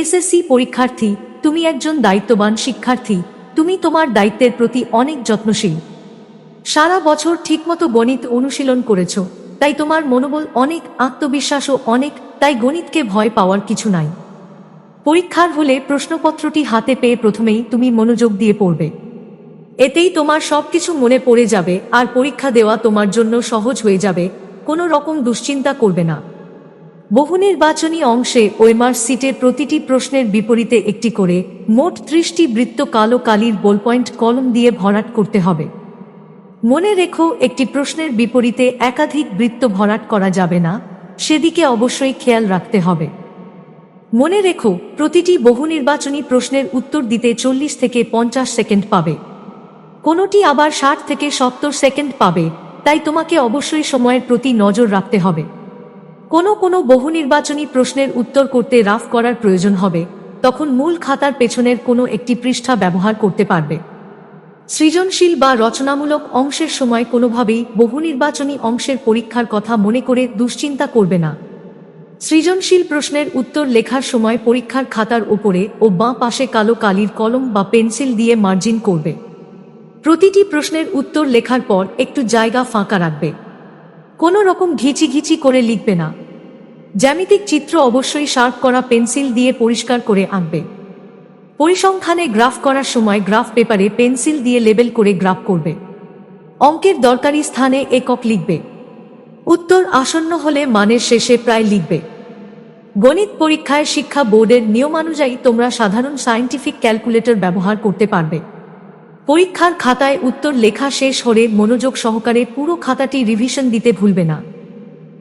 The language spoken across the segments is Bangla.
এসএসসি পরীক্ষার্থী, তুমি একজন দায়িত্ববান শিক্ষার্থী, তুমি তোমার দায়িত্বের প্রতি অনেক যত্নশীল। সারা বছর ঠিকমতো গণিত অনুশীলন করেছ, তাই তোমার মনোবল অনেক আত্মবিশ্বাসও অনেক, তাই গণিতকে ভয় পাওয়ার কিছু নাই। পরীক্ষার হলে প্রশ্নপত্রটি হাতে পেয়ে প্রথমেই তুমি মনোযোগ দিয়ে পড়বে। এতেই তোমার সবকিছু মনে পড়ে যাবে আর পরীক্ষা দেওয়া তোমার জন্য সহজ হয়ে যাবে, কোনো রকম দুশ্চিন্তা করবে না। বহু নির্বাচনী অংশে ওয়েমার সিটের প্রতিটি প্রশ্নের বিপরীতে একটি করে মোট ত্রিশটি বৃত্ত কালো কালির বল পয়েন্ট কলম দিয়ে ভরাট করতে হবে। মনে রেখো, একটি প্রশ্নের বিপরীতে একাধিক বৃত্ত ভরাট করা যাবে না, সেদিকে অবশ্যই খেয়াল রাখতে হবে। মনে রেখো, প্রতিটি বহু নির্বাচনী প্রশ্নের উত্তর দিতে চল্লিশ থেকে পঞ্চাশ সেকেন্ড পাবে। কোনোটি আবার ষাট থেকে সত্তর সেকেন্ড পাবে, তাই তোমাকে অবশ্যই সময়ের প্রতি নজর রাখতে হবে। কোনো কোনো বহু নির্বাচনী প্রশ্নের উত্তর করতে রাফ করার প্রয়োজন হবে, তখন মূল খাতার পেছনের কোনো একটি পৃষ্ঠা ব্যবহার করতে পারবে। সৃজনশীল বা রচনামূলক অংশের সময় কোনোভাবেই বহু নির্বাচনী অংশের পরীক্ষার কথা মনে করে দুশ্চিন্তা করবে না। সৃজনশীল প্রশ্নের উত্তর লেখার সময় পরীক্ষার খাতার ওপরে ও বাঁ পাশে কালো কালির কলম বা পেন্সিল দিয়ে মার্জিন করবে। প্রতিটি প্রশ্নের উত্তর লেখার পর একটু জায়গা ফাঁকা রাখবে। কোনো রকম ঘিচি ঘিচি করে লিখবে না। জ্যামিতিক চিত্র অবশ্যই শার্প করা পেন্সিল দিয়ে পরিষ্কার করে আঁকবে। পরিসংখ্যানে গ্রাফ করার সময় গ্রাফ পেপারে পেন্সিল দিয়ে লেবেল করে গ্রাফ করবে। অঙ্কের দরকারি স্থানে একক লিখবে। উত্তর আসন্ন হলে মানের শেষে প্রায় লিখবে। গণিত পরীক্ষায় শিক্ষা বোর্ডের নিয়মানুযায়ী তোমরা সাধারণ সায়েন্টিফিক ক্যালকুলেটর ব্যবহার করতে পারবে। পরীক্ষার খাতায় উত্তর লেখা শেষ হলে মনোযোগ সহকারে পুরো খাতাটি রিভিশন দিতে ভুলবে না।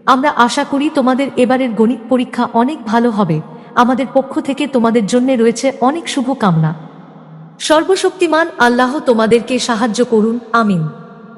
আমরা আশা করি তোমাদের এবারের গণিত পরীক্ষা অনেক ভালো হবে। আমাদের পক্ষ থেকে তোমাদের জন্য রয়েছে অনেক শুভকামনা। সর্বশক্তিমান আল্লাহ তোমাদেরকে সাহায্য করুন। আমিন।